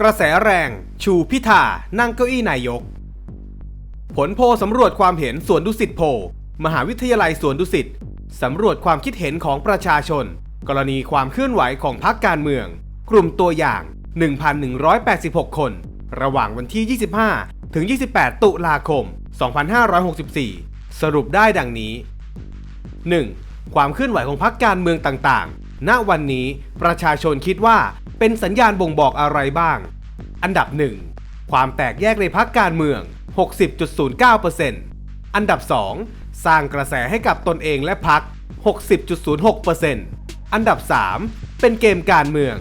กระแสแรง ชูพิธา นั่งเก้าอี้นายก ผลโพสำรวจความเห็นสวนดุสิตโพ มหาวิทยาลัยสวนดุสิตสำรวจความคิดเห็นของประชาชน กรณีความเคลื่อนไหวของพรรคการเมือง กลุ่มตัวอย่าง 1,186 คน ระหว่างวันที่ 25 ถึง 28 ตุลาคม 2564 สรุปได้ดังนี้ 1. ความเคลื่อนไหวของพรรคการเมืองต่างๆ ณวันนี้ประชาชนคิดว่าเป็นสัญญาณบ่งบอกอะไรบ้าง อันดับ 1. ความแตกแยกในพรรคการเมือง 60.09%อันดับ 2. สร้างกระแสให้กับตนเองและพรรค60.06%อันดับ 3. เป็นเกมการเมือง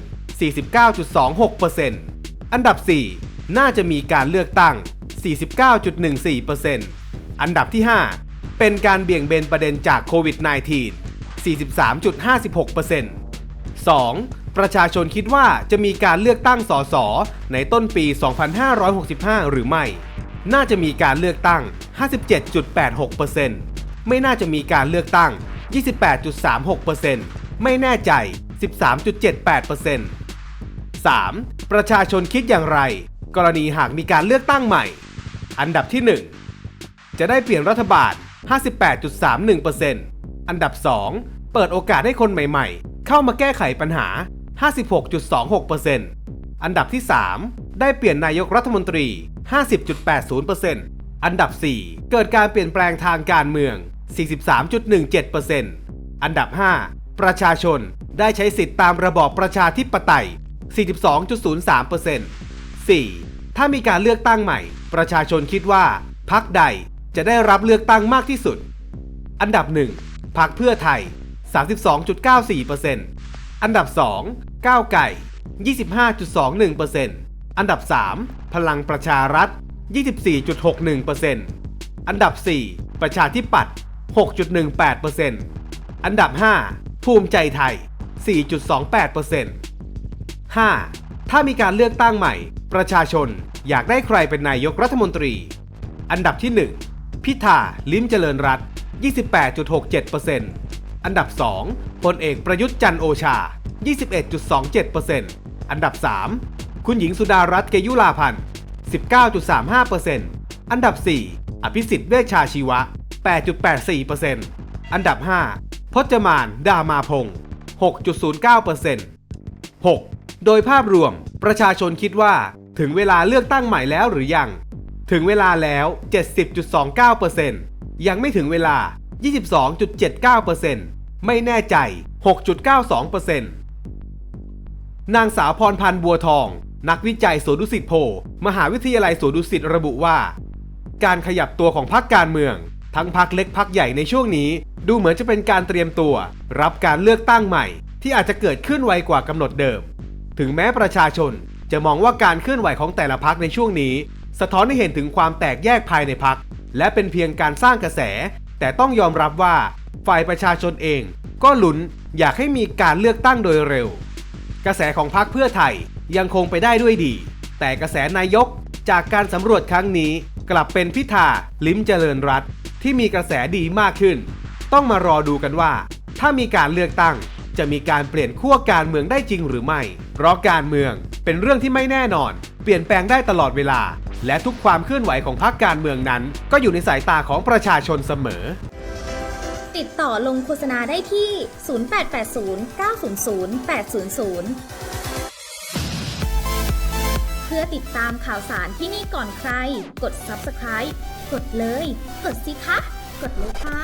49.26%อันดับ 4. น่าจะมีการเลือกตั้ง 49.14%อันดับที่ 5 เป็นการเบี่ยงเบนประเด็นจากโควิด -19 43.56% 2. ประชาชนคิดว่าจะมีการเลือกตั้งสสในต้นปี 2565 หรือไม่ น่าจะมีการเลือกตั้ง 57.86%ไม่น่าจะมีการเลือกตั้ง 28.36%ไม่แน่ใจ 13.78% 3. ประชาชนคิดอย่างไร กรณีหากมีการเลือกตั้งใหม่ อันดับที่ 1 จะได้เปลี่ยนรัฐบาล 58.31% อันดับ 2 เปิดโอกาสให้คนใหม่ๆ เข้ามาแก้ไขปัญหา 56.26%อันดับที่ 3 ได้เปลี่ยนนายกรัฐมนตรี 50.80%อันดับ 4 เกิดการเปลี่ยนแปลงทางการเมือง 43.17%อันดับ 5 ประชาชนได้ใช้สิทธิ์ตามระบอบประชาธิปไตย 42.03% 4. ถ้ามีการเลือกตั้งใหม่ ประชาชนคิดว่า พรรคใดจะได้รับเลือกตั้งมากที่สุด อันดับ 1 พรรคเพื่อไทย 32.94%อันดับ 2 ก้าวไก่ 25.21%อันดับ 3 พลังประชารัฐ 24.61%อันดับ 4 ประชาธิปัตย์ 6.18%อันดับ 5 ภูมิใจไทย 4.28% 5. ถ้ามีการเลือกตั้งใหม่ ประชาชนอยากได้ใครเป็นนายกรัฐมนตรี อันดับที่ 1 พิธา ลิ้มเจริญรัตน์ 28.67%อันดับ 2พลเอกประยุทธ์จันโอชา 21.27%อันดับ 3 คุณหญิงสุดารัตน์เกยุลาพันธ์ 19.35%อันดับ 4 อภิสิทธิ์เวชชาชีวะ 8.84%อันดับ 5 พจมาน ดามาพงศ์6.09% 6. โดยภาพรวม ประชาชนคิดว่า ถึงเวลาเลือกตั้งใหม่แล้วหรือยัง ถึงเวลาแล้ว 70.29% ยังไม่ถึงเวลา 22.79%ไม่แน่ใจ 6.92%นางสาวพรพันธ์บัวทอง นักวิจัยสวนดุสิตโพ มหาวิทยาลัยสวนดุสิตระบุว่า การขยับตัวของพรรคการเมือง ทั้งพรรคเล็กพรรคใหญ่ในช่วงนี้ ดูเหมือนจะเป็นการเตรียมตัว รับการเลือกตั้งใหม่ ที่อาจจะเกิดขึ้นไวกว่ากำหนดเดิม ถึงแม้ประชาชนจะมองว่าการเคลื่อนไหวของแต่ละพรรคในช่วงนี้ สะท้อนให้เห็นถึงความแตกแยกภายในพรรค และเป็นเพียงการสร้างกระแส แต่ต้องยอมรับว่า ฝ่ายประชาชนเองก็ลุ้นอยากให้มีการเลือกตั้งโดยเร็ว กระแสของพรรคเพื่อไทยยังคงไปได้ด้วยดี แต่กระแสนายกจากการสำรวจครั้งนี้กลับเป็นพิธาลิ้มเจริญรัตที่มีกระแสดีมากขึ้น ต้องมารอดูกันว่า ถ้ามีการเลือกตั้งจะมีการเปลี่ยนขั้วการเมืองได้จริงหรือไม่ เพราะการเมืองเป็นเรื่องที่ไม่แน่นอน เปลี่ยนแปลงได้ตลอดเวลา และทุกความเคลื่อนไหวของพรรคการเมืองนั้น ก็อยู่ในสายตาของประชาชนเสมอ ติดต่อลงโฆษณาได้ที่ 0880 900 800เพื่อติดตามข่าวสารที่นี่ก่อนใคร กด subscribe กดเลย กดสิคะ กดเลยค่ะ